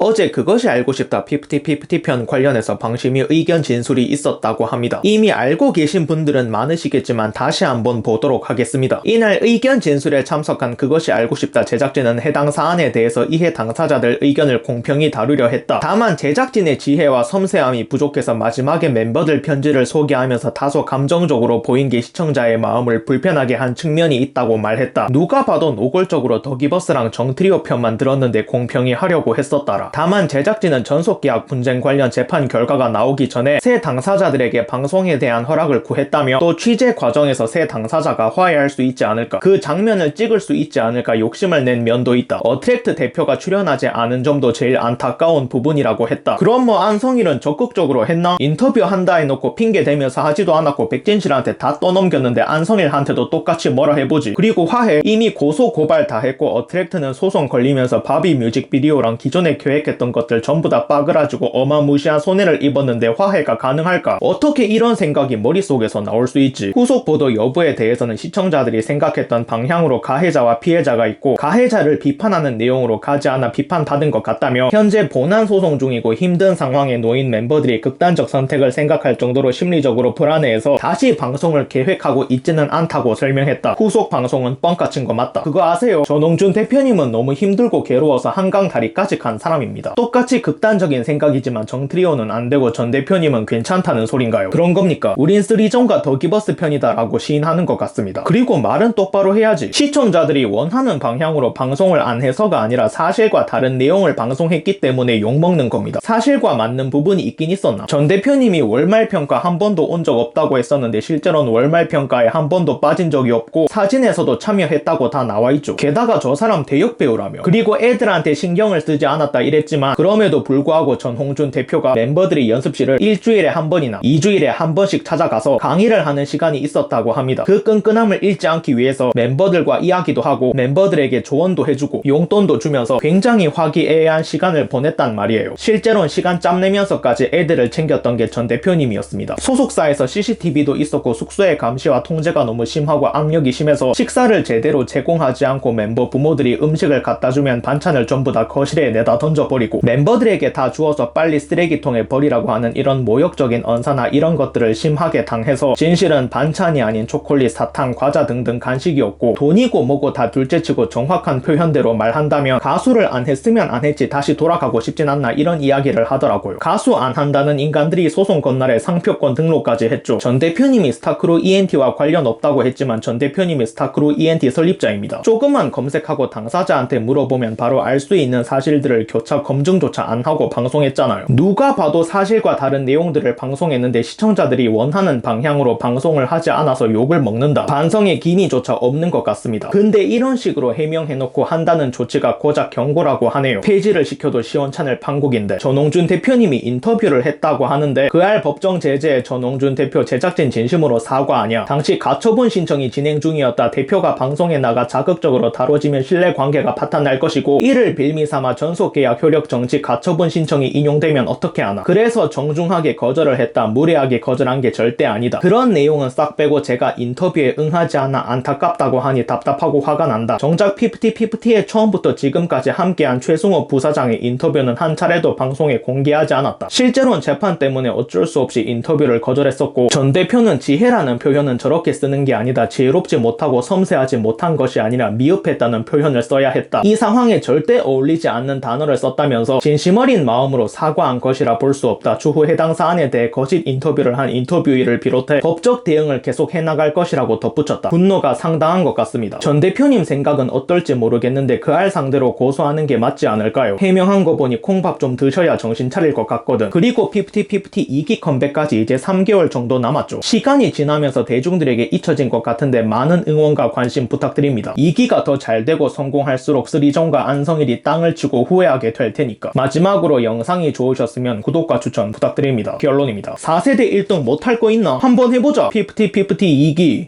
어제 그것이 알고 싶다 50-50편 관련해서 방심이 의견 진술이 있었다고 합니다. 이미 알고 계신 분들은 많으시겠지만 다시 한번 보도록 하겠습니다. 이날 의견 진술에 참석한 그것이 알고 싶다 제작진은 해당 사안에 대해서 이해 당사자들 의견을 공평히 다루려 했다. 다만 제작진의 지혜와 섬세함이 부족해서 마지막에 멤버들 편지를 소개하면서 다소 감정적으로 보인 게 시청자의 마음을 불편하게 한 측면이 있다고 말했다. 누가 봐도 노골적으로 더기버스랑 정트리오 편만 들었는데 공평히 하려고 했었다라. 다만 제작진은 전속계약 분쟁 관련 재판 결과가 나오기 전에 새 당사자들에게 방송에 대한 허락을 구했다며 또 취재 과정에서 새 당사자가 화해할 수 있지 않을까 그 장면을 찍을 수 있지 않을까 욕심을 낸 면도 있다. 어트랙트 대표가 출연하지 않은 점도 제일 안타까운 부분이라고 했다. 그럼 뭐 안성일은 적극적으로 했나? 인터뷰 한다 해놓고 핑계 대면서 하지도 않았고 백진실한테 다 떠넘겼는데 안성일한테도 똑같이 뭐라 해보지. 그리고 화해 이미 고소 고발 다 했고 어트랙트는 소송 걸리면서 바비 뮤직비디오랑 기존에 계획했던 것들 전부 다 빠그라지고 어마무시한 손해를 입었는데 화해가 가능할까? 어떻게 이런 생각이 머릿속에서 나올 수 있지? 후속 보도 여부에 대해서는 시청자들이 생각했던 방향으로 가해자와 피해자가 있고 가해자를 비판하는 내용으로 가지 않아 비판받은 것 같다며 현재 본안 소송 중이고 힘든 상황에 놓인 멤버들이 극단적 선택을 생각할 정도로 심리적으로 불안해해서 다시 방송을 계획하고 있지는 않다고 설명했다. 후속 방송은 뻥 까친 거 맞다. 그거 아세요? 전홍준 대표님은 너무 힘들고 괴로워서 한강 다리까지 간 사람입니다. 똑같이 극단적인 생각이지만 정트리오는 안 되고 전 대표님은 괜찮다는 소린가요? 그런 겁니까? 우린 쓰리존과 더 기버스 편이다 라고 시인하는 것 같습니다. 그리고 말은 똑바로 해야지. 시청자들이 원하는 방향으로 방송을 안 해서가 아니라 사실과 다른 내용을 방송했기 때문에 욕먹는 겁니다. 사실과 맞는 부분이 있긴 있었나? 전 대표님이 월말 평가 한 번도 온 적 없다고 했었는데 실제로는 월말 평가에 한 번도 빠진 적이 없고 사진에서도 참여했다고 다 나와 있죠. 게다가 저 사람 대역 배우라며. 그리고 애들한테 신경을 쓰지 않았다 이 랬지만 그럼에도 불구하고 전홍준 대표가 멤버들이 연습실을 일주일에 한 번이나 2주일에 한 번씩 찾아가서 강의를 하는 시간이 있었다고 합니다. 그 끈끈함을 잃지 않기 위해서 멤버들과 이야기도 하고 멤버들에게 조언도 해주고 용돈도 주면서 굉장히 화기애애한 시간을 보냈단 말이에요. 실제로는 시간 짬 내면서까지 애들을 챙겼던 게 전 대표님이었습니다. 소속사에서 CCTV도 있었고 숙소의 감시와 통제가 너무 심하고 압력이 심해서 식사를 제대로 제공하지 않고 멤버 부모들이 음식을 갖다 주면 반찬을 전부 다 거실에 내다 던져 버리고 멤버들에게 다 주어서 빨리 쓰레기통에 버리라고 하는 이런 모욕적인 언사나 이런 것들을 심하게 당해서 진실은 반찬이 아닌 초콜릿, 사탕, 과자 등등 간식이었고 돈이고 뭐고 다 둘째치고 정확한 표현대로 말한다면 가수를 안 했으면 안 했지 다시 돌아가고 싶진 않나 이런 이야기를 하더라고요. 가수 안 한다는 인간들이 소송 건날에 상표권 등록까지 했죠. 전 대표님이 스타크루 ENT와 관련 없다고 했지만 전 대표님이 스타크루 ENT 설립자입니다. 조금만 검색하고 당사자한테 물어보면 바로 알 수 있는 사실들을 교차 검증조차 안 하고 방송했잖아요. 누가 봐도 사실과 다른 내용들을 방송했는데 시청자들이 원하는 방향으로 방송을 하지 않아서 욕을 먹는다. 반성의 기미조차 없는 것 같습니다. 근데 이런 식으로 해명해놓고 한다는 조치가 고작 경고라고 하네요. 폐지를 시켜도 시원찮을 판국인데 전홍준 대표님이 인터뷰를 했다고 하는데 그알 법정 제재에 전홍준 대표 제작진 진심으로 사과하냐 당시 가처분 신청이 진행 중이었다 대표가 방송에 나가 자극적으로 다뤄지면 신뢰 관계가 파탄날 것이고 이를 빌미 삼아 전속 계약 효력 정지 가처분 신청이 인용되면 어떻게 하나? 그래서 정중하게 거절을 했다 무례하게 거절한 게 절대 아니다. 그런 내용은 싹 빼고 제가 인터뷰에 응하지 않아 안타깝다고 하니 답답하고 화가 난다. 정작 피프티피프티에 처음부터 지금까지 함께한 최승호 부사장의 인터뷰는 한 차례도 방송에 공개하지 않았다. 실제로는 재판 때문에 어쩔 수 없이 인터뷰를 거절했었고 전 대표는 지혜라는 표현은 저렇게 쓰는 게 아니다. 지혜롭지 못하고 섬세하지 못한 것이 아니라 미흡했다는 표현을 써야 했다. 이 상황에 절대 어울리지 않는 단어를 썼다 면서 진심 어린 마음으로 사과한 것이라 볼 수 없다. 추후 해당 사안에 대해 거짓 인터뷰를 한 인터뷰이를 비롯해 법적 대응을 계속 해나갈 것이라고 덧붙였다. 분노가 상당한 것 같습니다. 전 대표님 생각은 어떨지 모르겠는데 그 알 상대로 고소하는 게 맞지 않을까요? 해명한 거 보니 콩밥 좀 드셔야 정신 차릴 것 같거든. 그리고 피프티피프티 2기 컴백까지 이제 3개월 정도 남았죠. 시간이 지나면서 대중들에게 잊혀진 것 같은데 많은 응원과 관심 부탁드립니다. 2기가 더 잘 되고 성공할수록 쓰리존과 안성일이 땅을 치고 후회하게 될 테니까. 마지막으로 영상이 좋으셨으면 구독과 추천 부탁드립니다. 결론입니다. 4세대 1등 못할 거 있나? 한번 해보자. 피프티 피프티 2기.